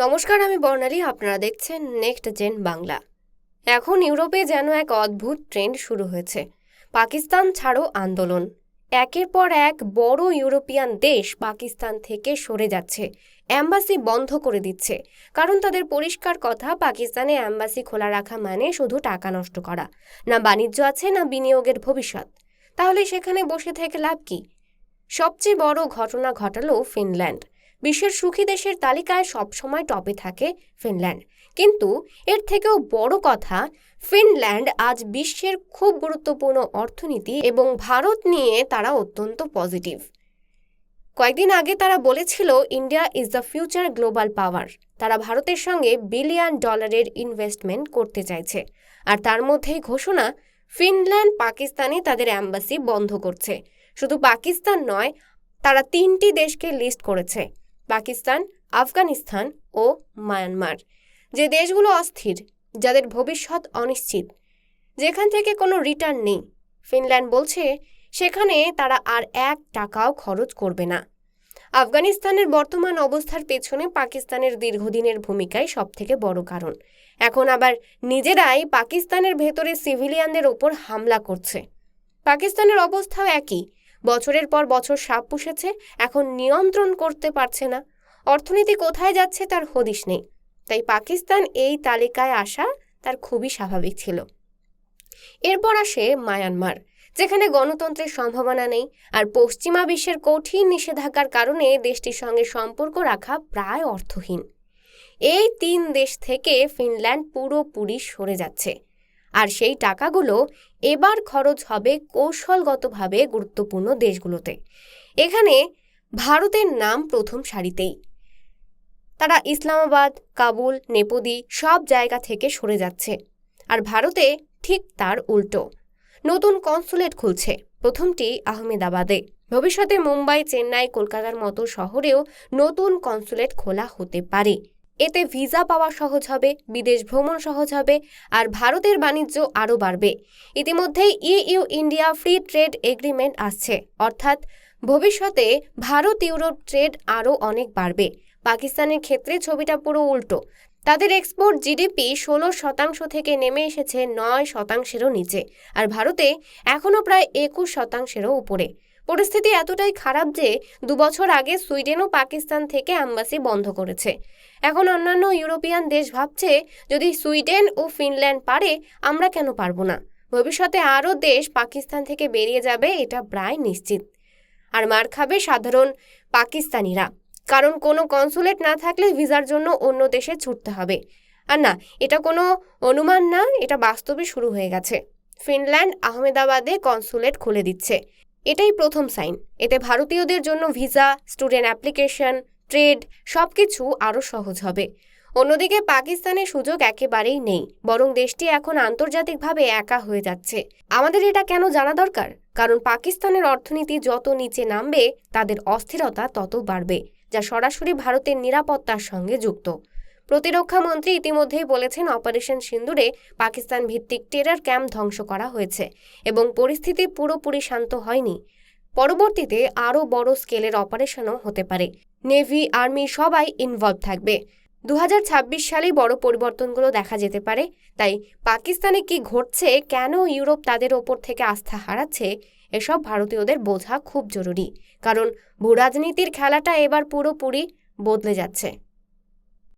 নমস্কার, আমি বর্ণালী। আপনারা দেখছেন নেক্সট জেন বাংলা এখন ইউরোপে যেন এক অদ্ভুত ট্রেন্ড শুরু হয়েছে। পাকিস্তান ছাড়ো আন্দোলন। একের পর এক বড় ইউরোপিয়ান দেশ পাকিস্তান থেকে সরে যাচ্ছে। অ্যাম্বাসি বন্ধ করে দিচ্ছে। কারণ তাদের পরিষ্কার কথা, পাকিস্তানে অ্যাম্বাসি খোলা রাখা মানে শুধু টাকা নষ্ট করা। না বাণিজ্য আছে, না বিনিয়োগের ভবিষ্যৎ। তাহলে সেখানে বসে থেকে লাভ কি? সবচেয়ে বড় ঘটনা ঘটালো ফিনল্যান্ড। বিশ্বের সুখী দেশের তালিকায় সবসময় টপে থাকে ফিনল্যান্ড। কিন্তু এর থেকেও বড় কথা, ফিনল্যান্ড আজ বিশ্বের খুব গুরুত্বপূর্ণ অর্থনীতি এবং ভারত নিয়ে তারা অত্যন্ত পজিটিভ। কয়েকদিন আগে তারা বলেছিল, India is the future global power. তারা ভারতের সঙ্গে বিলিয়ন ডলারের ইনভেস্টমেন্ট করতে চাইছে। আর তার মধ্যেই ঘোষণা, ফিনল্যান্ড পাকিস্তানে তাদের অ্যাম্বাসি বন্ধ করছে। শুধু পাকিস্তান নয়, তারা তিনটি দেশকে লিস্ট করেছে। পাকিস্তান, আফগানিস্তান ও মায়ানমার, যে দেশগুলো অস্থির, যাদের ভবিষ্যৎ অনিশ্চিত। যেখান থেকে কোনো রিটার্ন নেই। ফিনল্যান্ড বলছে, সেখানে তারা আর এক টাকাও খরচ করবে না। আফগানিস্তানের বর্তমান অবস্থার পেছনে পাকিস্তানের দীর্ঘদিনের ভূমিকাই সবথেকে বড় কারণ। এখন আবার নিজেরাই পাকিস্তানের ভেতরে সিভিলিয়ানদের ওপর হামলা করছে। পাকিস্তানের অবস্থাও একই। বছরের পর বছর সাপ পুষেছে, এখন নিয়ন্ত্রণ করতে পারছে না। অর্থনীতি কোথায় যাচ্ছে তার হদিশ নেই। তাই পাকিস্তান এই তালিকায় আসা তার খুবই স্বাভাবিক ছিল। এরপর আসে মায়ানমার, যেখানে গণতন্ত্রের সম্ভাবনা নেই আর পশ্চিমা বিশ্বের কঠিন নিষেধাজ্ঞার কারণে দেশটির সঙ্গে সম্পর্ক রাখা প্রায় অর্থহীন। এই তিন দেশ থেকে ফিনল্যান্ড পুরোপুরি সরে যাচ্ছে। আর সেই টাকাগুলো এবার খরচ হবে কৌশলগতভাবে গুরুত্বপূর্ণ দেশগুলোতে। এখানে ভারতের নাম প্রথম সারিতেই। তারা ইসলামাবাদ, কাবুল, নেপদি সব জায়গা থেকে সরে যাচ্ছে। আর ভারতে ঠিক তার উল্টো। নতুন কনসুলেট খুলছে। প্রথমটি আহমেদাবাদে। ভবিষ্যতে মুম্বাই, চেন্নাই, কলকাতার মতো শহরেও নতুন কনসুলেট খোলা হতে পারে। এতে ভিসা পাওয়া সহজ হবে, বিদেশ ভ্রমণ সহজ হবে, আর ভারতের বাণিজ্য আরও বাড়বে। ইতিমধ্যেই EU India free trade agreement আসছে। অর্থাৎ ভবিষ্যতে ভারত ইউরোপ ট্রেড আরও অনেক বাড়বে। পাকিস্তানের ক্ষেত্রে ছবিটা পুরো উল্টো। তাদের এক্সপোর্ট জিডিপি ষোলো শতাংশ থেকে নেমে এসেছে নয় শতাংশেরও নিচে। আর ভারতে এখনও প্রায় একুশ শতাংশেরও উপরে। পরিস্থিতি এতটাই খারাপ যে দুবছর আগে সুইডেন ও পাকিস্তান থেকে অ্যাম্বাসি বন্ধ করেছে। এখন অন্যান্য ইউরোপিয়ান দেশ ভাবছে, যদি সুইডেন ও ফিনল্যান্ড পারে, আমরা কেন পারব না? ভবিষ্যতে আরও দেশ পাকিস্তান থেকে বেরিয়ে যাবে, এটা প্রায় নিশ্চিত। আর মার খাবে সাধারণ পাকিস্তানিরা। কারণ কোনো কনসুলেট না থাকলে ভিসার জন্য অন্য দেশে ছুটতে হবে। আর না, এটা কোনো অনুমান না, এটা বাস্তবে শুরু হয়ে গেছে। ফিনল্যান্ড আহমেদাবাদে কনসুলেট খুলে দিচ্ছে। এটাই প্রথম সাইন। এতে ভারতীয়দের জন্য ভিসা, স্টুডেন্ট অ্যাপ্লিকেশন, ট্রেড সব কিছু আরও সহজ হবে। অন্যদিকে পাকিস্তানের সুযোগ একেবারেই নেই, বরং দেশটি এখন আন্তর্জাতিকভাবে একা হয়ে যাচ্ছে। আমাদের এটা কেন জানা দরকার? কারণ পাকিস্তানের অর্থনীতি যত নিচে নামবে, তাদের অস্থিরতা তত বাড়বে, যা সরাসরি ভারতের নিরাপত্তার সঙ্গে যুক্ত। প্রতিরক্ষা মন্ত্রী ইতিমধ্যেই বলেছেন অপারেশন সিন্দুরে পাকিস্তান ভিত্তিক টেরার ক্যাম্প ধ্বংস করা হয়েছে এবং পরিস্থিতি পুরোপুরি শান্ত হয়নি। পরবর্তীতে আরও বড় স্কেলের অপারেশনও হতে পারে। নেভি, আর্মি সবাই ইনভলভ থাকবে। দু হাজার ছাব্বিশ সালেই বড় পরিবর্তনগুলো দেখা যেতে পারে। তাই পাকিস্তানে কি ঘটছে, কেন ইউরোপ তাদের ওপর থেকে আস্থা হারাচ্ছে, এসব ভারতীয়দের বোঝা খুব জরুরি। কারণ ভূরাজনীতির খেলাটা এবার পুরোপুরি বদলে যাচ্ছে।